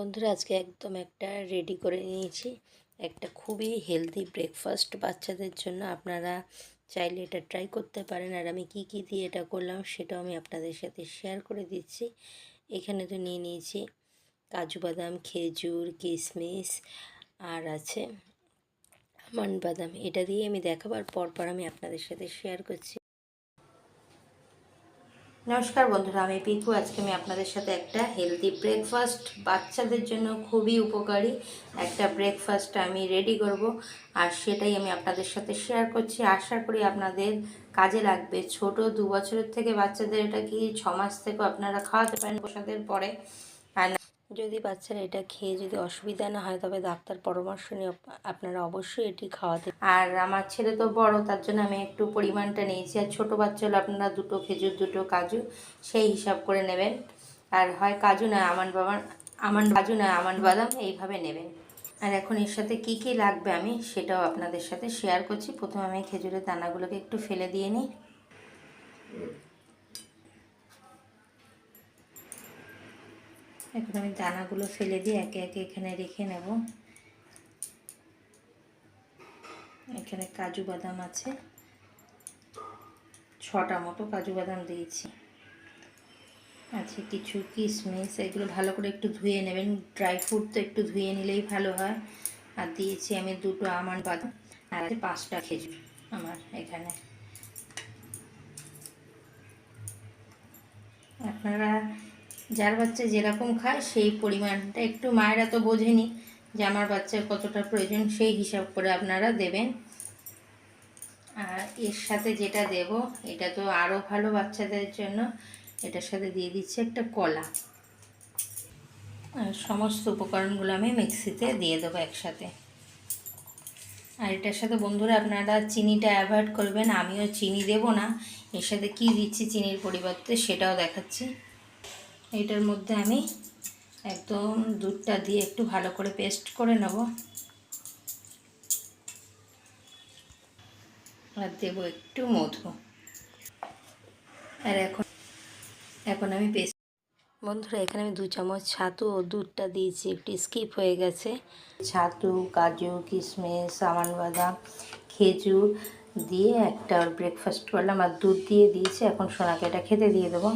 বন্ধুরা, আজকে একদম একটা রেডি করে নিয়েছি। একটা খুবই হেলদি ব্রেকফাস্ট বাচ্চাদের জন্য। আপনারা চাইলে এটা ট্রাই করতে পারেন। আর আমি কি কি দিয়ে এটা করলাম সেটাও আমি আপনাদের সাথে শেয়ার করে দিচ্ছি। এখানে তো নিয়ে নিয়েছি কাজু বাদাম, খেজুর কিশমিশ আর আছে আমন্ড বাদাম। এটা দিয়ে আমি দেখাবার পর পর আমি আপনাদের সাথে শেয়ার করছি। নমস্কার বন্ধুরা, আমি পিকু আজকে আমি আপনাদের সাথে একটা হেলদি ব্রেকফাস্ট বাচ্চাদের জন্য খুবই উপকারী একটা ব্রেকফাস্ট আমি রেডি করব আর সেটাই আমি আপনাদের সাথে শেয়ার করছি। আশা করি আপনাদের কাজে লাগবে। ছোট দু বছরের থেকে বাচ্চাদের এটা কি, ছ মাস থেকেও আপনারা খাওয়াতে পারেন প্রসাদের পরে। যদি বাচ্চারা এটা খেয়ে যদি অসুবিধা না হয়, তবে ডাক্তার পরামর্শ নিয়ে আপনারা অবশ্যই এটি খাওয়াতে আর আমার ছেলে তো বড়, তার জন্য আমি একটু পরিমাণটা নিয়েছি। আর ছোটো বাচ্চা হলে আপনারা দুটো খেজুর, দুটো কাজু, সেই হিসাব করে নেবেন। আর হয় কাজু না আমন্ড বাদাম আমন্ড কাজু না আমন্ড বাদাম, এইভাবে নেবেন। আর এখন এর সাথে কি কি লাগবে আমি, সেটাও আপনাদের সাথে শেয়ার করছি। প্রথমে আমি খেজুরের দানাগুলোকে একটু ফেলে দিয়ে নিই। এখন আমি দানাগুলো ফেলে দিয়ে একে একে এখানে রেখে নেব। এখানে কাজু বাদাম আছে। ছটা মতো কাজু বাদাম দিয়েছি। আছে কিছু কিশমিশ এগুলো ভালো করে একটু ধুয়ে নেবেন। ড্রাই ফ্রুট তো একটু ধুয়ে নিলেই ভালো হয়। আর দিয়েছি আমি দুটো আমন্ড বাদাম আর আছে পাঁচটা খেজুর আমার এখানে। আপনারা যার বাচ্চা যেরকম খায়, সেই পরিমাণটা একটু মায়েরা তো বোঝেনি যে আমার বাচ্চার কতটা প্রয়োজন, সেই হিসাব করে আপনারা দেবেন। আর এর সাথে যেটা দেব, এটা তো আরও ভালো বাচ্চাদের জন্য, এটার সাথে দিয়ে দিচ্ছে একটা কলা। আর সমস্ত উপকরণগুলো আমি মিক্সিতে দিয়ে দেবো একসাথে। আর এটার সাথে বন্ধুরা, আপনারা চিনিটা অ্যাভয়েড করবেন, আমিও চিনি দেব না। এর সাথে কী দিচ্ছি, চিনির পরিবর্তে সেটাও দেখাচ্ছি। এটার মধ্যে আমি একদম দুধটা দিয়ে একটু ভালো করে পেস্ট করে নেব। আর দেব একটু মধু। আর এখন এখন আমি পেস্ট বন্ধুরা, এখানে আমি দু চামচ ছাতু ও দুধটা দিয়েছি, একটু স্কিপ হয়ে গেছে। ছাতু, কাজু, কিশমিশ সামান বাদাম, খেজুর দিয়ে একটা ব্রেকফাস্ট করলাম আর দুধ দিয়ে দিয়েছি। এখন সোনাকে এটা খেতে দিয়ে দেবো।